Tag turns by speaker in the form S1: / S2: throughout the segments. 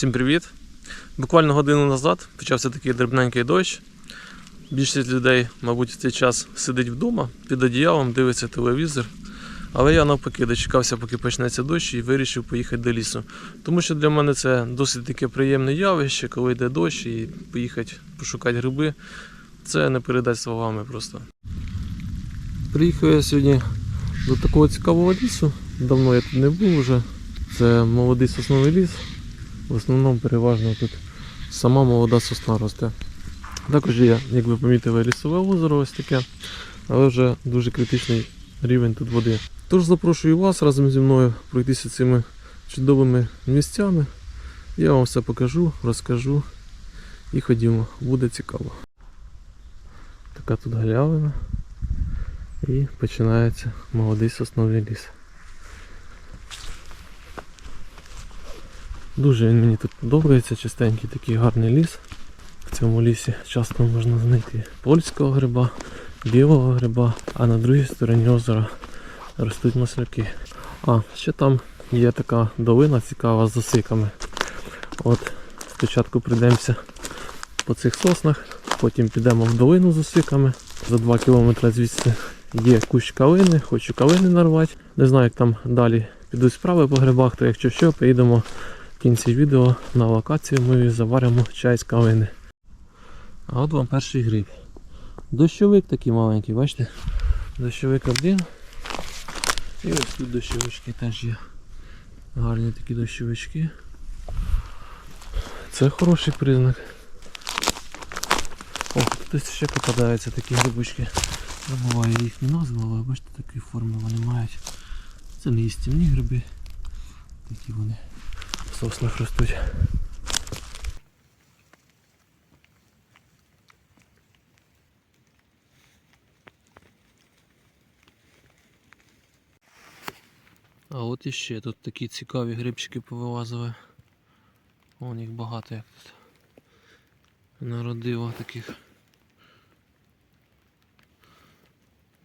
S1: Всім привіт! Буквально годину назад почався такий дрібненький дощ. Більшість людей, мабуть, в цей час сидить вдома під одіялом, дивиться телевізор. Але я навпаки дочекався, поки почнеться дощ, і вирішив поїхати до лісу. Тому що для мене це досить таке приємне явище, коли йде дощ і поїхати пошукати гриби. Це не передать словами просто. Приїхав я сьогодні до такого цікавого лісу. Давно я тут не був вже. Це молодий сосновий ліс. В основному переважно тут сама молода сосна росте. Також є, як ви помітили, лісове озеро ось таке, але вже дуже критичний рівень тут води. Тож запрошую вас разом зі мною пройтися цими чудовими місцями. Я вам все покажу, розкажу і ходімо, буде цікаво. Така тут галявина і починається молодий сосновий ліс. Дуже він мені тут подобається, чистенький такий гарний ліс. В цьому лісі часто можна знайти польського гриба, білого гриба, а на другій стороні озера ростуть масляки. А, ще там є така долина цікава з осиками. От спочатку прийдемося по цих соснах, потім підемо в долину з осиками. За 2 кілометри звідси є кущ калини, хочу калини нарвати. Не знаю, як там далі підуть справи по грибах, то якщо що, поїдемо в кінці відео на локацію ми заваримо чай з калини. А от вам перший гриб. Дощовик такий маленький, бачите? Дощовик один. І ось тут дощовички теж є. Гарні такі дощовички. Це хороший признак. О, тут ще попадаються такі грибочки. Забуваю їхні назви, але бачите, такі форми вони мають. Це не їстівні гриби. Такі вони соснах ростуть. А от іще тут такі цікаві грибчики повилазили. Вон їх багато як тут. Народило таких.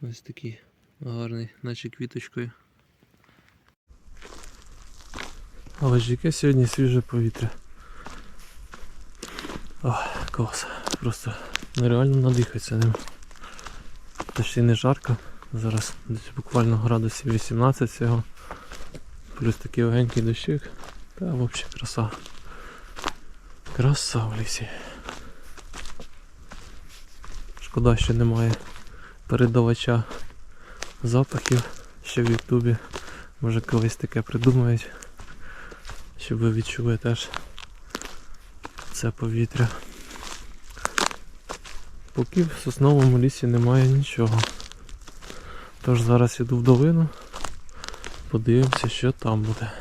S1: Ось такий гарний, наче квіточкою. Але ж яке сьогодні свіже повітря. Ох, клас. Просто нереально надихатися ним. Та ще й не жарко. Зараз десь буквально градусів 18 всього. Плюс такий легенький дощик. Та взагалі краса. Краса в лісі. Шкода, що немає передавача запахів ще в Ютубі. Може колись таке придумають. Щоб ви відчули теж це повітря. Поки в сосновому лісі немає нічого. Тож зараз іду в долину, подивимося, що там буде.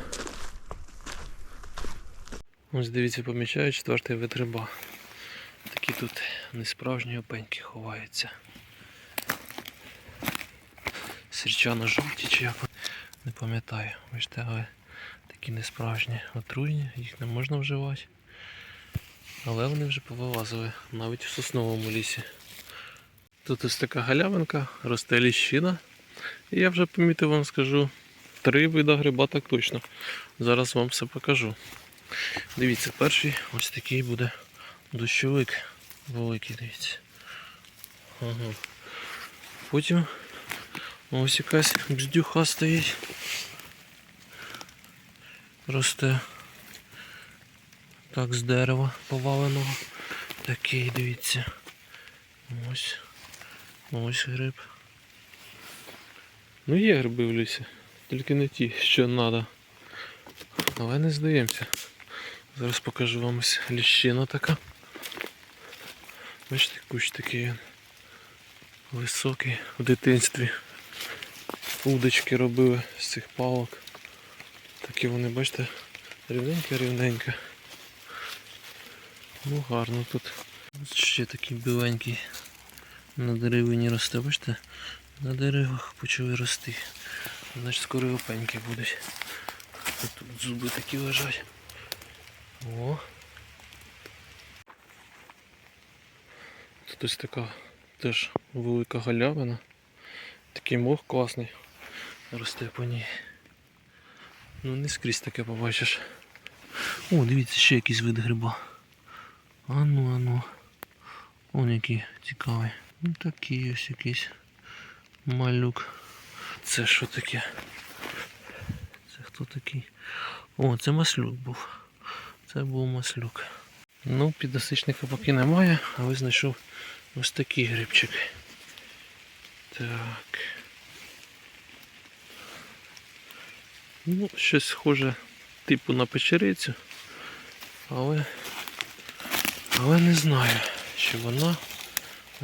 S1: Ось дивіться, помічаю четвертий вид риба. Такі тут несправжні опеньки ховаються. Сірчано жовті чи як не пам'ятаю. Бачите, але такі несправжні отруйні, їх не можна вживати. Але вони вже повилазили навіть в сосновому лісі. Тут ось така галявинка, росте ліщина. І я вже помітив вам скажу три вида гриба так точно. Зараз вам все покажу. Дивіться, перший ось такий буде дощовик великий, дивіться. Ага. Потім ось якась бздюха стоїть. Росте. Так, з дерева поваленого. Такий, дивіться. Ось. Ось гриб. Ну є гриби в лісі, тільки не ті, що треба. Але не здаємося. Зараз покажу вам ось ліщина така. Бачите, кущ такий він. Високий в дитинстві. Удочки робили з цих палок. Такі вони, бачите, рівненько-рівненько. Ну гарно тут. Ще такий біленький на деревині росте, бачите? На деревах почали рости. Значить скоро опеньки будуть. Тут зуби такі лежать. О. Тут ось така теж велика галявина. Такий мох класний. Росте по ній. Ну не скрізь таке побачиш. О, дивіться, ще якийсь вид гриба. Ану, ану. Он який цікавий. Ну такий ось якийсь малюк. Це що таке? Це хто такий? О, це маслюк був. Це був маслюк. Ну, підосичника поки немає, але знайшов ось такий грибчик. Так. Ну, щось схоже типу на печерицю. Але. Але не знаю, чи вона.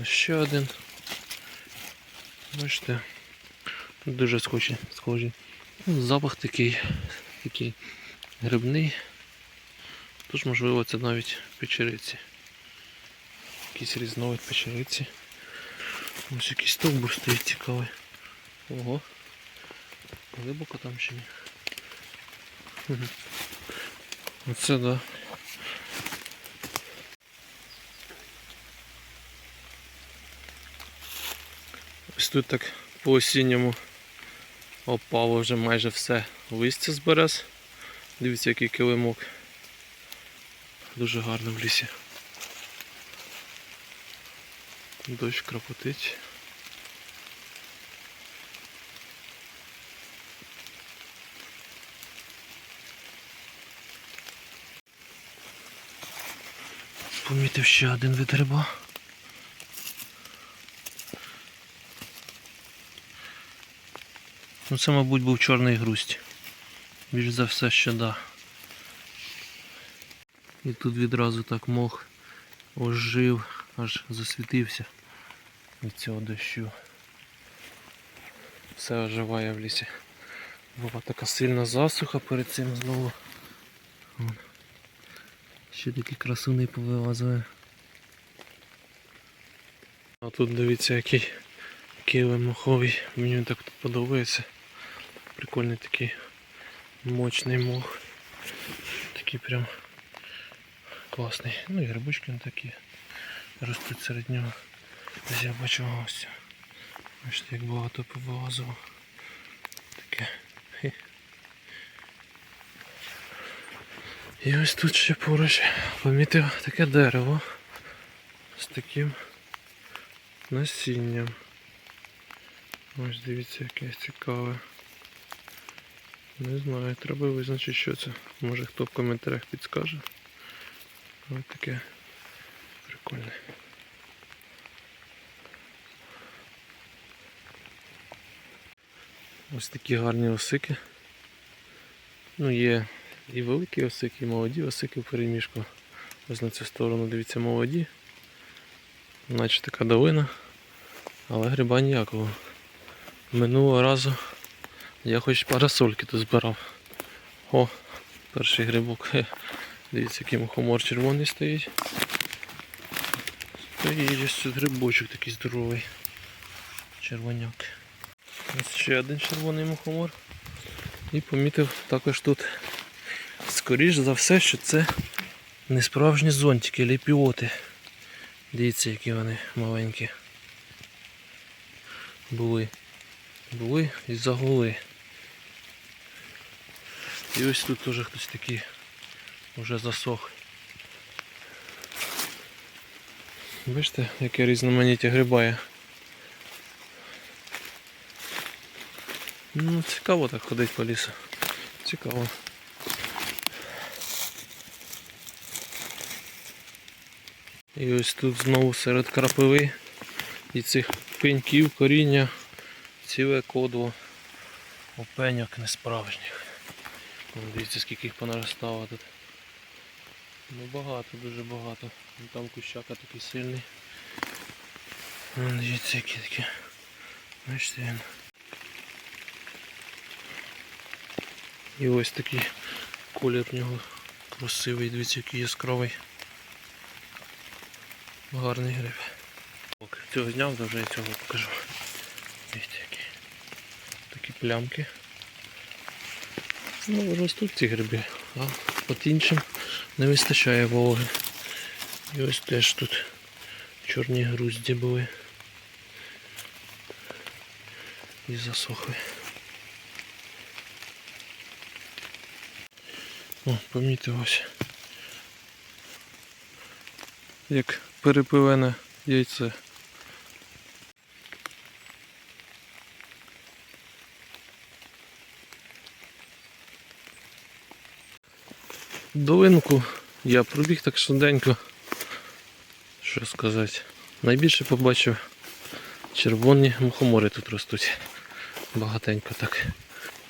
S1: Ось ще один. Бачите. Дуже схожі. схожі. Ну, запах такий, такий грибний. Тож, можливо, це навіть печериці. Якийсь різновид печериці. Ось якийсь стовбур стоїть цікавий. Ого. Глибоко там чи ні? Оце да. Ось тут так по осінньому опало вже майже все листя з берез. Дивіться, який килимок. Дуже гарно в лісі. Дощ крапотить. Помітив ще один вид гриба. Ну це, мабуть, був чорний грусть. Більш за все, що да. І тут відразу так мох ожив, аж засвітився від цього дощу. Все оживає в лісі. Була така сильна засуха перед цим знову. Ще такі красуни повилазили. А тут дивіться який килим моховий. Мені так тут подобається. Прикольний такий мощний мох. Такий прям класний. Ну і грибочки такі ростуть серед нього. Ось я бачу ось. Бачите, як багато повилазило. Таке. Хе. І ось тут ще поруч помітив таке дерево з таким насінням. Ось дивіться, яке цікаве. Не знаю, треба визначити, що це. Може хто в коментарях підскаже. Ось таке прикольне. Ось такі гарні осики. Ну, є і великі осики, і молоді осики в переміжку. Ось на цю сторону дивіться молоді. Наче така долина, але гриба ніякого. Минулого разу я хоч парасольки тут збирав. О, перший грибок. Дивіться, який мухомор червоний стоїть. Стоїть ось тут грибочок такий здоровий. Червоняк. Ось ще один червоний мухомор. І помітив також тут, скоріш за все, що це не справжні зонтики, ліпіоти. Дивіться, які вони маленькі. Були. Були і загули. І ось тут теж хтось такий вже засох. Бачите, яке різноманіття грибає. Ну, цікаво так ходить по лісу. Цікаво. І ось тут знову серед крапиви і цих пеньків, коріння, ціле кодло опеньок несправжніх. Дивіться, скільки їх понаростало тут. Ну багато, дуже багато. Там кущака такий сильний. Дивіться, які такі. Бачите він. І ось такий колір в нього красивий, дивіться, який яскравий. Гарний гриб. Цього зняв, вже я цього покажу. Дивіться які. Такі плямки. Ну, ростуть ці гриби, а от іншим не вистачає вологи. І ось теж тут чорні грузді були. І засохли. О, помітив ось. Як перепилене яйце. Долинку я пробіг так швиденько. Що сказати? Найбільше побачив червоні мухомори тут ростуть. Багатенько так.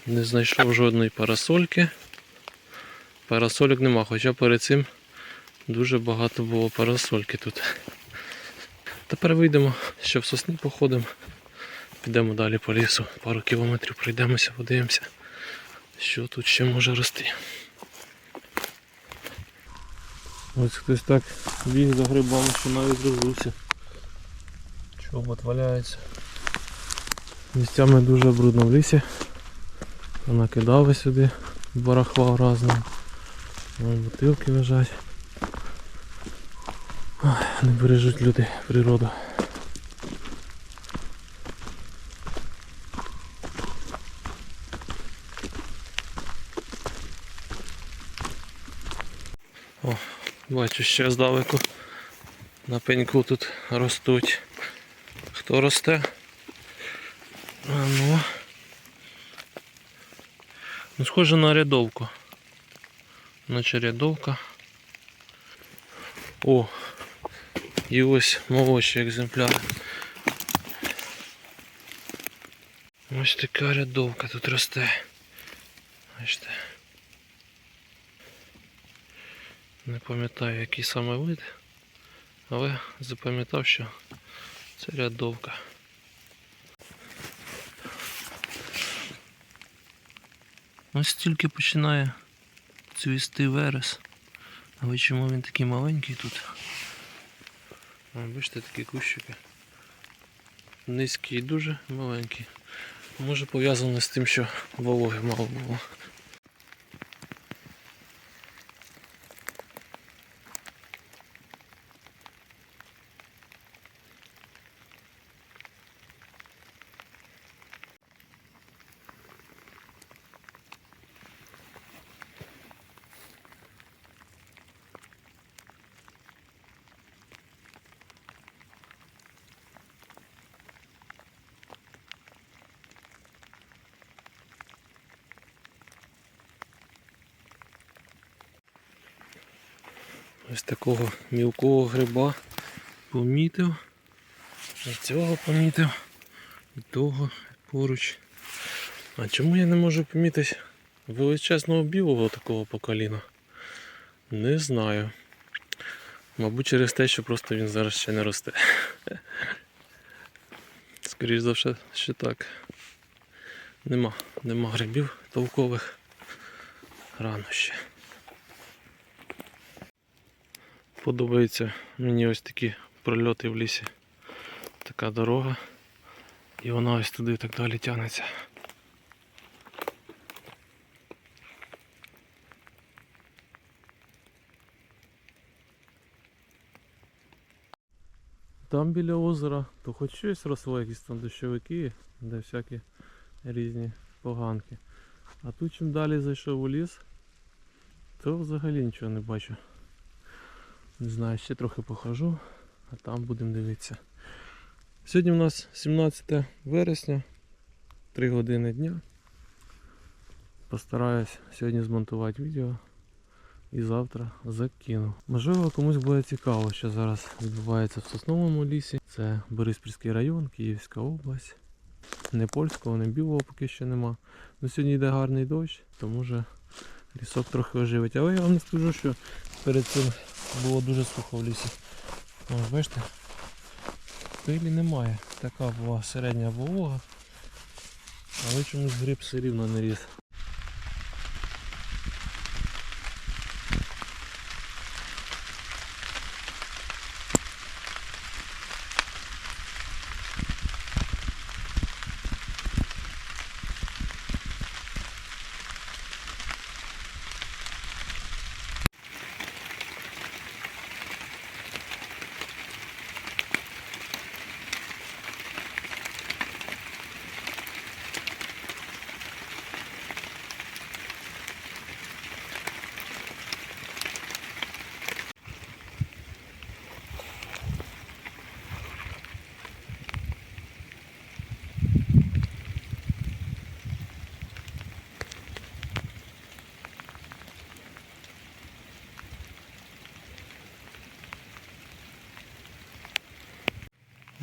S1: Не знайшов жодної парасольки. Парасольок нема, хоча перед цим дуже багато було парасольки тут. Тепер вийдемо, ще в сосни походимо. Підемо далі по лісу, пару кілометрів пройдемося, подивимося, що тут ще може рости. Ось хтось так біг за грибами, що навіть розувся. Чобот валяється. Місцями дуже брудно в лісі. Накидали сюди барахла разного. Бутилки лежать. Не бережуть люди природу. О, бачу ще здалеку. На пеньку тут ростуть. Хто росте? А ну. Ну, схоже на рядовку. Наче рядовка. О! І ось молодші екземпляри. Ось така рядовка тут росте. Бачите. Не пам'ятаю який саме вид, але запам'ятав, що це рядовка. Ось тільки починає цвісти верес. Але чому він такий маленький тут? Бачите, такі кущики. Низькі і дуже маленькі. Може пов'язано з тим, що вологи мало було. Ось такого мілкого гриба помітив. І цього помітив. І того поруч. А чому я не можу помітити величезного білого такого по коліна? Не знаю. Мабуть, через те, що просто він зараз ще не росте. Скоріше за все, що так. Нема, нема грибів толкових. Рано ще. Подобаються мені ось такі прольоти в лісі. Така дорога. І вона ось туди так далі тягнеться. Там біля озера, то хоч щось росло, якісь там дощовики, де всякі різні поганки. А тут чим далі зайшов у ліс, то взагалі нічого не бачу. Не знаю, ще трохи похожу, а там будемо дивитися. Сьогодні у нас 17 вересня, 3 години дня. Постараюсь сьогодні змонтувати відео і завтра закину. Можливо, комусь буде цікаво, що зараз відбувається в Сосновому лісі. Це Бориспільський район, Київська область. Не польського, не білого поки що нема. Ну, сьогодні йде гарний дощ, тому вже лісок трохи оживить. Але я вам не скажу, що перед цим було дуже сухо в лісі. О, бачите? Пилі немає. Така була середня волога. Але чомусь гриб все рівно не ріс.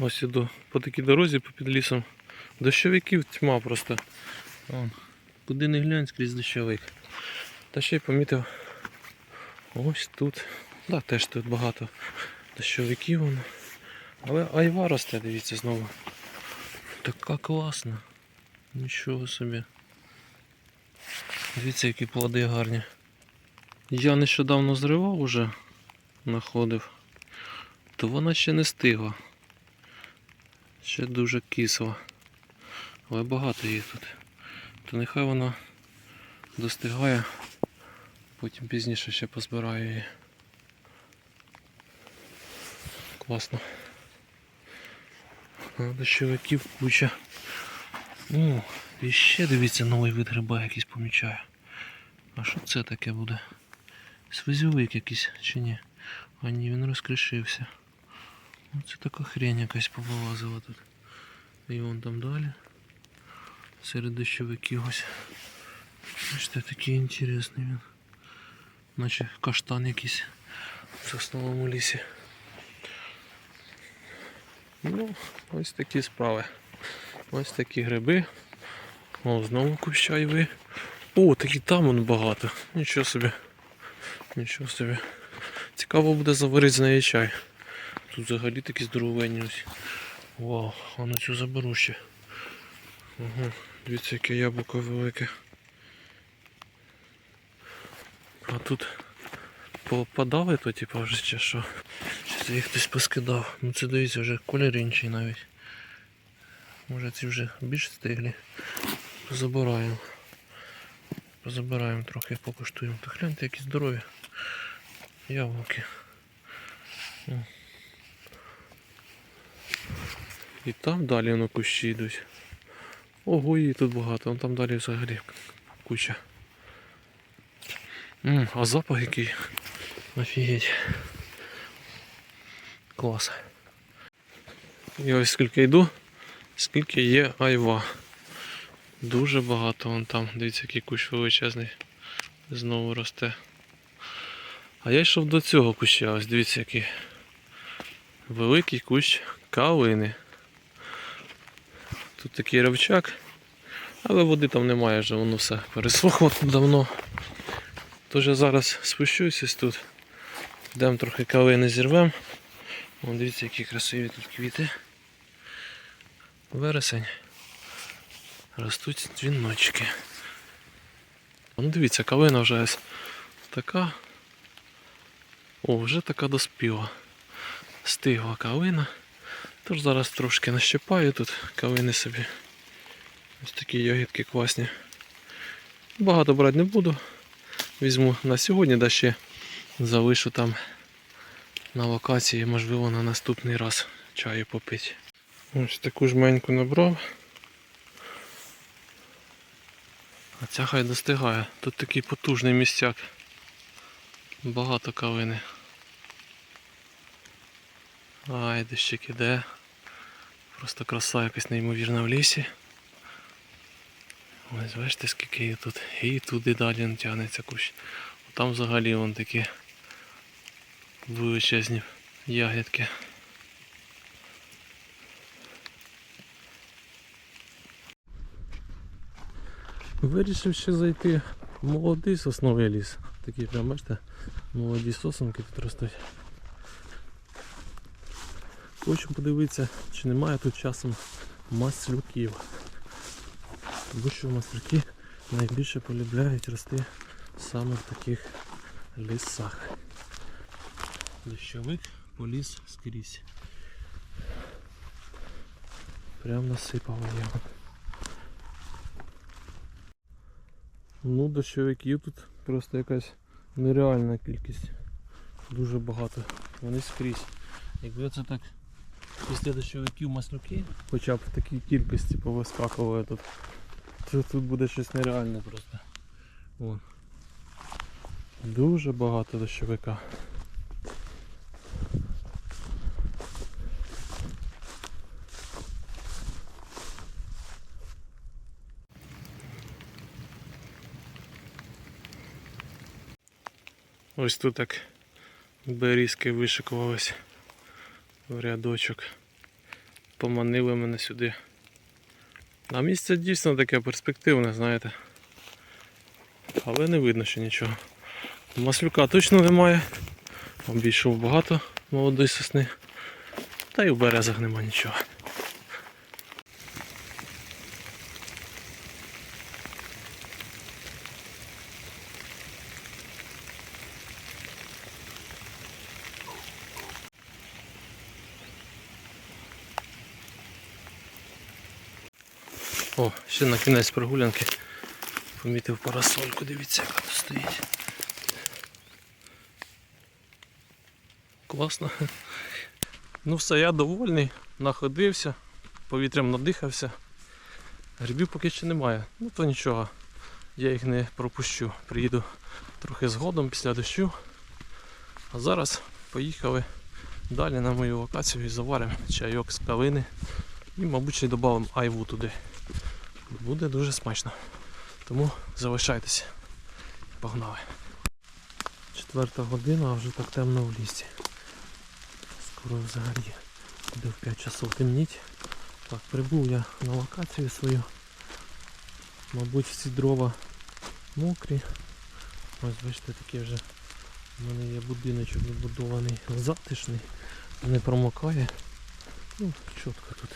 S1: Ось іду по такій дорозі попід лісом. Дощовиків тьма просто. Вон. Куди не глянь скрізь дощовик. Та ще й помітив. Ось тут. Да, теж тут багато дощовиків. Воно. Але айва росте, дивіться знову. Така класна. Нічого собі. Дивіться, які плоди гарні. Я нещодавно зривав уже, знаходив, то вона ще не стигла. Ще дуже кисла. Але багато її тут. То нехай вона достигає, потім пізніше ще позбираю її. Класно. Дощовиків куча. О, і ще дивіться, новий вид гриба якийсь помічаю. А що це таке буде? Свизьовик якийсь чи ні? А ні, він розкришився. Оце така хрень якась повилазила тут. І вон там далі. Серед дощовиків ось. Бачите, такий інтересний він. Наче каштан якийсь в сосновому лісі. Ну, ось такі справи. Ось такі гриби. О, знову кущайви. О, такі там вон багато. Нічого собі. Нічого собі. Цікаво буде заварити з неї чай. Тут взагалі такі здоровенні ось. Вау, а на цю заберу ще. Ага, дивіться, яке яблуко велике. А тут попадали то типу вже чи що? Чи їх хтось поскидав? Ну це дивіться вже колір інший навіть. Може ці вже більш стиглі. Забираємо. Позабираємо трохи, покуштуємо. То гляньте, які здорові яблуки. О. І там далі воно кущі йдуть. Ого, її тут багато, там далі взагалі куча. М, а запах який. Офігеть. Клас. І ось скільки йду, скільки є айва. Дуже багато вон там. Дивіться, який кущ величезний. Знову росте. А я йшов до цього куща, ось дивіться який. Великий кущ калини. Тут такий ривчак, але води там немає вже, воно все пересохло давно. Тож я зараз спущусь ось тут. Йдемо трохи калини зірвемо. Вон дивіться, які красиві тут квіти. Вересень. Ростуть дзвіночки. Ну дивіться, калина вже ось така. О, вже така доспіла. Стигла калина. Тож зараз трошки нащипаю тут калини собі. Ось такі ягідки класні. Багато брати не буду. Візьму на сьогодні, да ще залишу там на локації, можливо, на наступний раз чаю попити. Ось таку жменьку набрав. А ця хай достигає. Тут такий потужний місцяк. Багато калини. Ай, дощик іде. Просто краса якась неймовірна в лісі. Ось бачите, скільки її тут. І туди далі не тягнеться кущ. Там взагалі вон такі величезні ягідки. Вирішив ще зайти в молодий сосновий ліс. Такі прям, бачите, молоді сосенки тут ростуть. Хочу подивитися, чи немає тут часом маслюків. Тому що маслюки найбільше полюбляють рости саме в таких лісах. Дощовик поліз скрізь. Прям насипав його. Ну, дощовиків тут просто якась нереальна кількість. Дуже багато. Вони скрізь. Якби це так після дощовиків маслюки, хоча б в такій кількості повискакували тут, то тут буде щось нереальне просто. Вон. Дуже багато дощовика. Ось тут так берізки вишикувались в рядочок. Поманили мене сюди. А місце дійсно таке перспективне, знаєте. Але не видно ще нічого. Маслюка точно немає. Обійшов багато молодої сосни. Та й в березах нема нічого. О, ще на кінець прогулянки помітив парасольку, дивіться, яка тут стоїть. Класно. Ну все, я довольний, находився, повітрям надихався. Грибів поки ще немає. Ну то нічого. Я їх не пропущу. Приїду трохи згодом після дощу. А зараз поїхали далі на мою локацію і заваримо чайок з кавини. І, мабуть, додамо айву туди. Буде дуже смачно. Тому залишайтеся. Погнали. Четверта година, а вже так темно в лісі. Скоро взагалі буде в 5 часов темніть. Так, прибув я на локацію свою. Мабуть всі дрова мокрі. Ось бачите, такий вже у мене є будиночок вибудований затишний, не промокає. Ну, чітко тут.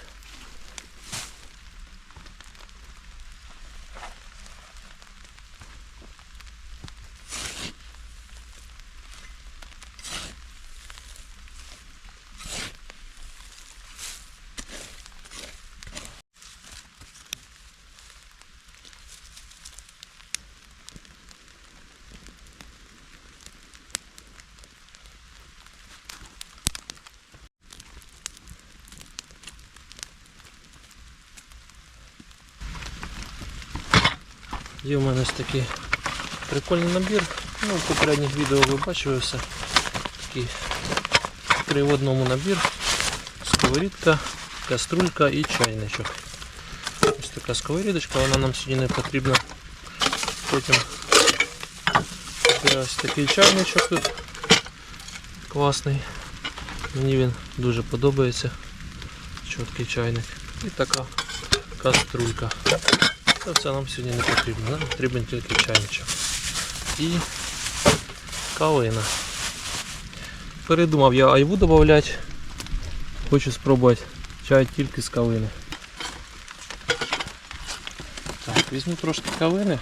S1: Є в мене ось такий прикольний набір. Ну, в попередніх відео ви бачили все. Такий три в одному набір. Сковорідка, каструлька і чайничок. Ось така сковорідочка, вона нам сьогодні не потрібна. Потім ось такий чайничок тут класний. Мені він дуже подобається. Чіткий чайник. І така каструлька. Це все нам сьогодні не потрібно, нам потрібен тільки чайничок. І калина. Передумав я айву додати. Хочу спробувати чай тільки з калини. Так, візьму трошки калини,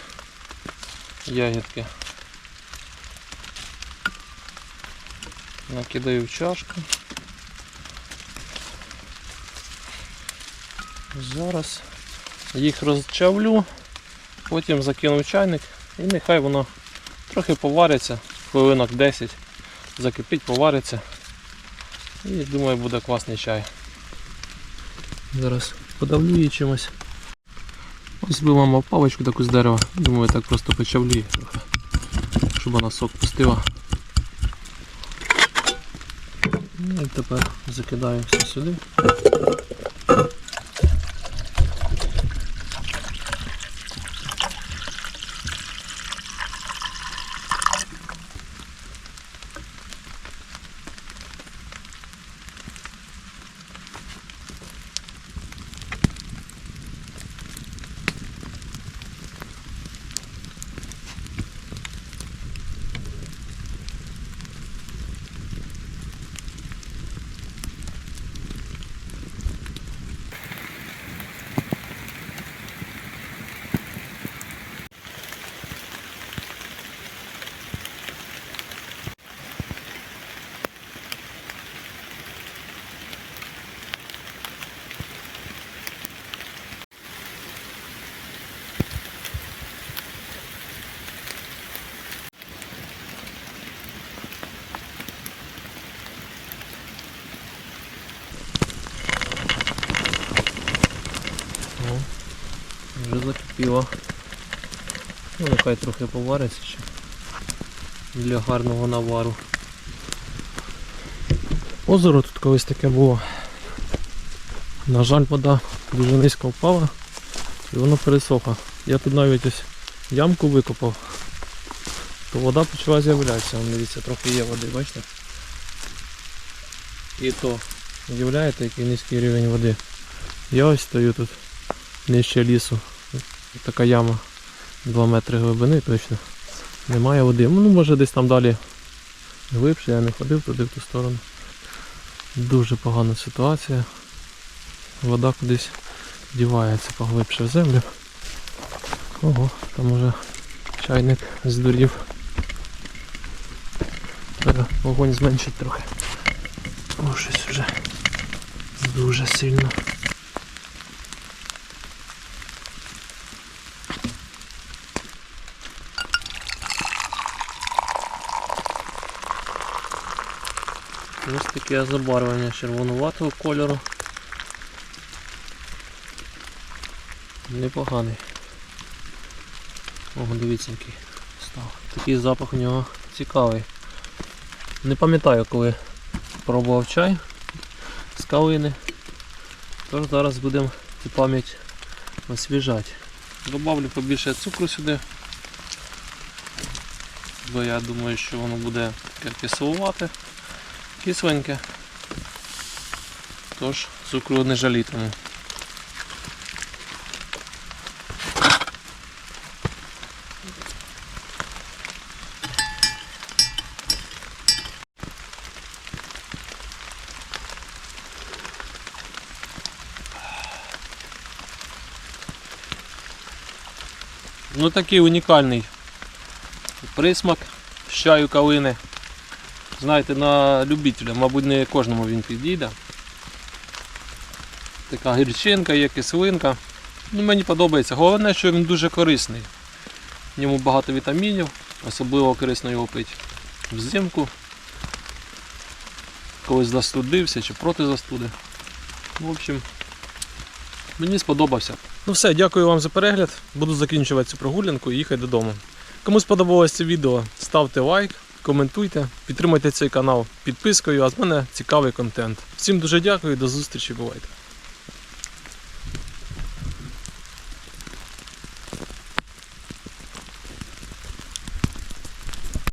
S1: ягідки. Накидаю в чашку. Зараз їх розчавлю, потім закину в чайник і нехай воно трохи повариться, хвилинок 10, закипить, повариться. І думаю буде класний чай. Зараз подавлю її чимось. Ось би мама паличку таку з дерева. Думаю так просто почавлю її трохи, щоб вона сок пустила. Ну і тепер закидаю все сюди. О, вже. Ну, нехай трохи повариться ще для гарного навару. Озеро тут колись таке було. На жаль, вода дуже низько впала і воно пересохло. Я тут навіть ось ямку викопав, то вода почала з'являтися. Дивіться, трохи є води, бачите? І то, уявляєте, який низький рівень води. Я ось стою тут нижче лісу. Така яма 2 метри глибини точно. Немає води. Ну може десь там далі глибше, я не ходив туди в ту сторону. Дуже погана ситуація. Вода кудись дівається поглибше в землю. Ого, там уже чайник здурів. Треба вогонь зменшити трохи. О, щось вже дуже сильно. Ось таке забарвлення червонуватого кольору. Непоганий. Ого, дивіться який став. Такий запах у нього цікавий. Не пам'ятаю, коли пробував чай з калини. Тож зараз будемо цю пам'ять освіжати. Добавлю побільше цукру сюди. Бо я думаю, що воно буде таке кисленьке. Тож цукру не жалітиму. Ну такий унікальний присмак з чаю калини. Знаєте, на любителя, мабуть, не кожному він підійде. Така гірчинка, є кислинка. Ну, мені подобається. Головне, що він дуже корисний. В ньому багато вітамінів, особливо корисно його пити взимку. Колись застудився чи проти застуди. В общем, мені сподобався. Ну все, дякую вам за перегляд. Буду закінчувати цю прогулянку і їхати додому. Кому сподобалось це відео, ставте лайк, коментуйте, підтримуйте цей канал підпискою, а з мене цікавий контент. Всім дуже дякую, до зустрічі, бувайте.